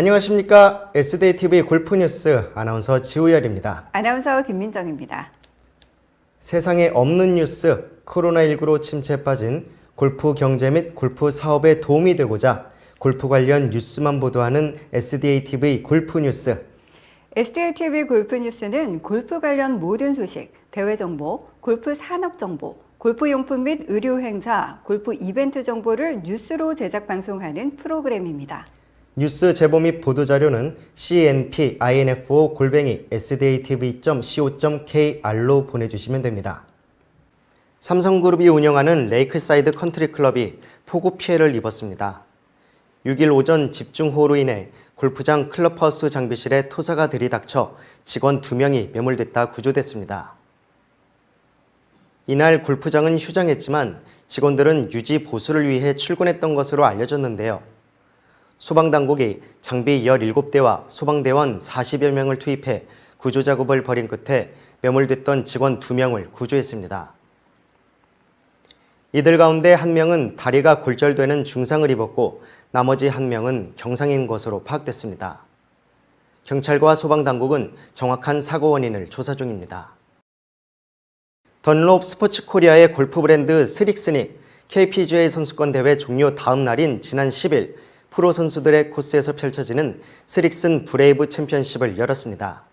안녕하십니까. SDTV 골프 뉴스 아나운서 지우열입니다. 아나운서 김민정입니다. 세상에 없는 뉴스, 코로나19로 침체에 빠진 골프 경제 및 골프 사업에 도움이 되고자 골프 관련 뉴스만 보도하는 SDATV 골프 뉴스. SDTV 골프 뉴스는 골프 관련 모든 소식, 대회 정보, 골프 산업 정보, 골프 용품 및 의료 행사, 골프 이벤트 정보를 뉴스로 제작 방송하는 프로그램입니다. 뉴스 제보 및 보도 자료는 cnp info 골뱅이 sdatv.co.kr로 보내주시면 됩니다. 삼성그룹이 운영하는 레이크사이드 컨트리 클럽이 폭우 피해를 입었습니다. 6일 오전 집중호우로 인해 골프장 클럽하우스 장비실에 토사가 들이닥쳐 직원 2명이 매몰됐다 구조됐습니다. 이날 골프장은 휴장했지만 직원들은 유지 보수를 위해 출근했던 것으로 알려졌는데요. 소방당국이 장비 17대와 소방대원 40여 명을 투입해 구조 작업을 벌인 끝에 매몰됐던 직원 2명을 구조했습니다. 이들 가운데 한 명은 다리가 골절되는 중상을 입었고 나머지 한 명은 경상인 것으로 파악됐습니다. 경찰과 소방당국은 정확한 사고 원인을 조사 중입니다. 던롭 스포츠 코리아의 골프 브랜드 스릭슨이 KPGA 선수권 대회 종료 다음 날인 지난 10일 프로 선수들의 코스에서 펼쳐지는 스릭슨 브레이브 챔피언십을 열었습니다.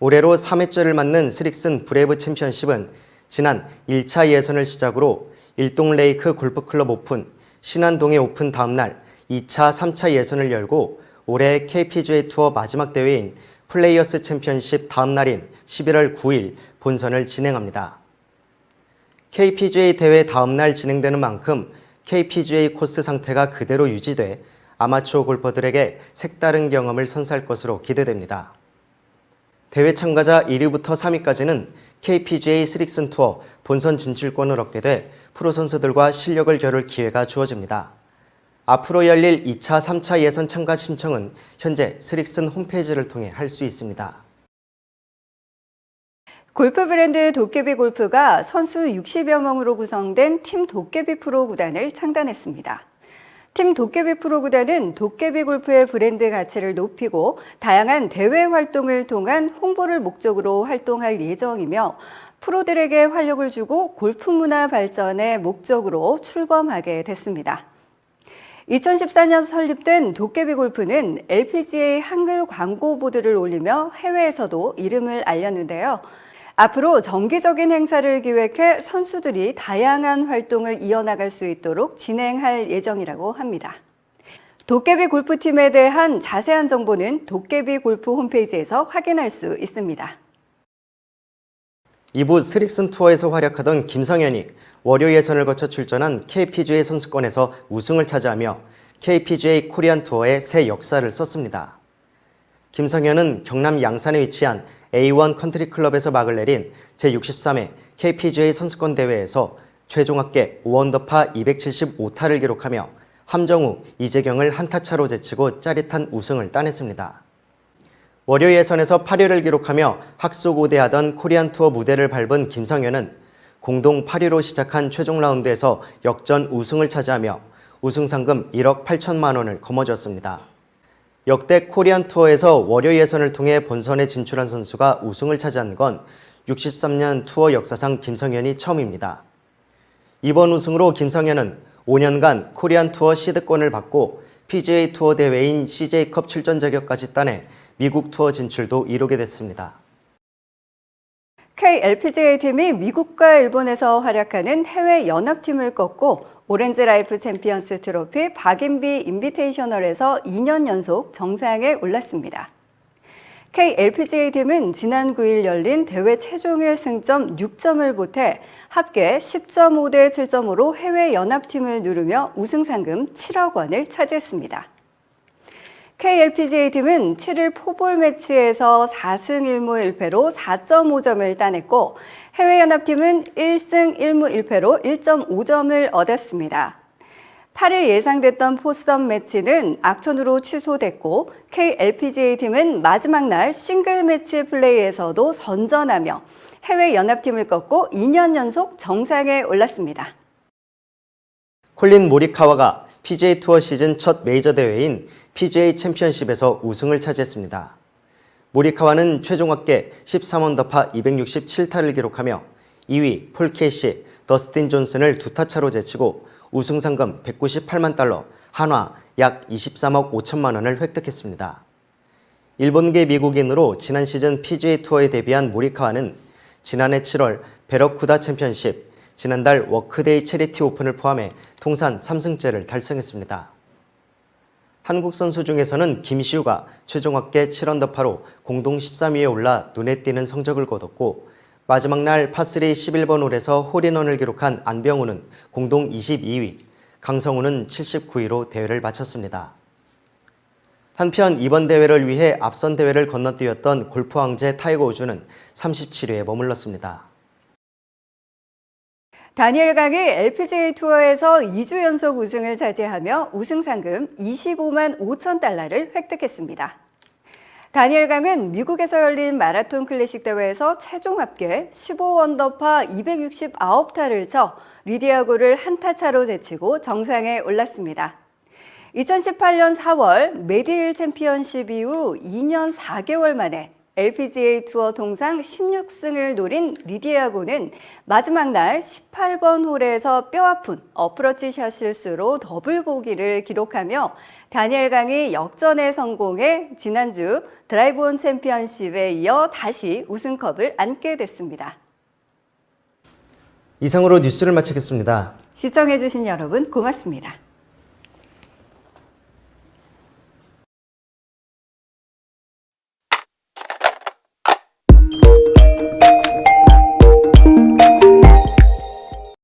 올해로 3회째를 맞는 스릭슨 브레이브 챔피언십은 지난 1차 예선을 시작으로 일동 레이크 골프클럽 오픈, 신안동해 오픈 다음날 2차, 3차 예선을 열고 올해 KPGA 투어 마지막 대회인 플레이어스 챔피언십 다음 날인 11월 9일 본선을 진행합니다. KPGA 대회 다음 날 진행되는 만큼 KPGA 코스 상태가 그대로 유지돼 아마추어 골퍼들에게 색다른 경험을 선사할 것으로 기대됩니다. 대회 참가자 1위부터 3위까지는 KPGA 스릭슨 투어 본선 진출권을 얻게 돼 프로 선수들과 실력을 겨룰 기회가 주어집니다. 앞으로 열릴 2차, 3차 예선 참가 신청은 현재 스릭슨 홈페이지를 통해 할 수 있습니다. 골프 브랜드 도깨비 골프가 선수 60여 명으로 구성된 팀 도깨비 프로 구단을 창단했습니다. 팀 도깨비 프로 구단은 도깨비 골프의 브랜드 가치를 높이고 다양한 대회 활동을 통한 홍보를 목적으로 활동할 예정이며 프로들에게 활력을 주고 골프 문화 발전의 목적으로 출범하게 됐습니다. 2014년 설립된 도깨비 골프는 LPGA 한글 광고 보드를 올리며 해외에서도 이름을 알렸는데요. 앞으로 정기적인 행사를 기획해 선수들이 다양한 활동을 이어나갈 수 있도록 진행할 예정이라고 합니다. 도깨비 골프팀에 대한 자세한 정보는 도깨비 골프 홈페이지에서 확인할 수 있습니다. 2부 스릭슨 투어에서 활약하던 김성현이 월요 예선을 거쳐 출전한 KPGA 선수권에서 우승을 차지하며 KPGA 코리안 투어의 새 역사를 썼습니다. 김성현은 경남 양산에 위치한 A1 컨트리 클럽에서 막을 내린 제63회 KPGA 선수권 대회에서 최종 합계 5언더파 275타를 기록하며 함정우, 이재경을 한타 차로 제치고 짜릿한 우승을 따냈습니다. 월요 예선에서 8위를 기록하며 학수고대하던 코리안 투어 무대를 밟은 김성현은 공동 8위로 시작한 최종 라운드에서 역전 우승을 차지하며 우승 상금 1억 8천만 원을 거머쥐었습니다. 역대 코리안 투어에서 월요 예선을 통해 본선에 진출한 선수가 우승을 차지한 건 63년 투어 역사상 김성현이 처음입니다. 이번 우승으로 김성현은 5년간 코리안 투어 시드권을 받고 PGA 투어 대회인 CJ컵 출전 자격까지 따내 미국 투어 진출도 이루게 됐습니다. KLPGA 팀이 미국과 일본에서 활약하는 해외 연합팀을 꺾고 오렌지 라이프 챔피언스 트로피 박인비 인비테이셔널에서 2년 연속 정상에 올랐습니다. KLPGA 팀은 지난 9일 열린 대회 최종일 승점 6점을 보태 합계 10.5대 7점으로 해외 연합팀을 누르며 우승 상금 7억 원을 차지했습니다. KLPGA 팀은 7일 포볼 매치에서 4승 1무 1패로 4.5점을 따냈고 해외연합팀은 1승 1무 1패로 1.5점을 얻었습니다. 8일 예상됐던 포스덤 매치는 악천후로 취소됐고 KLPGA 팀은 마지막 날 싱글 매치 플레이에서도 선전하며 해외 연합팀을 꺾고 2년 연속 정상에 올랐습니다. 콜린 모리카와가 PGA 투어 시즌 첫 메이저 대회인 PGA 챔피언십에서 우승을 차지했습니다. 모리카와는 최종 합계 13언더파 267타를 기록하며 2위 폴 케이시, 더스틴 존슨을 두 타 차로 제치고 우승 상금 198만 달러, 한화 약 23억 5천만 원을 획득했습니다. 일본계 미국인으로 지난 시즌 PGA 투어에 데뷔한 모리카와는 지난해 7월 베러쿠다 챔피언십, 지난달 워크데이 체리티 오픈을 포함해 통산 3승째를 달성했습니다. 한국 선수 중에서는 김시우가 최종 합계 7언더파로 공동 13위에 올라 눈에 띄는 성적을 거뒀고 마지막 날 파3 11번 홀에서 홀인원을 기록한 안병우는 공동 22위, 강성우는 79위로 대회를 마쳤습니다. 한편 이번 대회를 위해 앞선 대회를 건너뛰었던 골프 황제 타이거 우즈는 37위에 머물렀습니다. 다니엘 강이 LPGA 투어에서 2주 연속 우승을 차지하며 우승 상금 25만 5천 달러를 획득했습니다. 다니엘 강은 미국에서 열린 마라톤 클래식 대회에서 최종 합계 15언더파 269타를 쳐 리디아고를 한타 차로 제치고 정상에 올랐습니다. 2018년 4월 메디힐 챔피언십 이후 2년 4개월 만에 LPGA 투어 통상 16승을 노린 리디아고는 마지막 날 18번 홀에서 뼈아픈 어프로치 샷 실수로 더블 보기를 기록하며 다니엘 강이 역전에 성공해 지난주 드라이브온 챔피언십에 이어 다시 우승컵을 안게 됐습니다. 이상으로 뉴스를 마치겠습니다. 시청해주신 여러분 고맙습니다.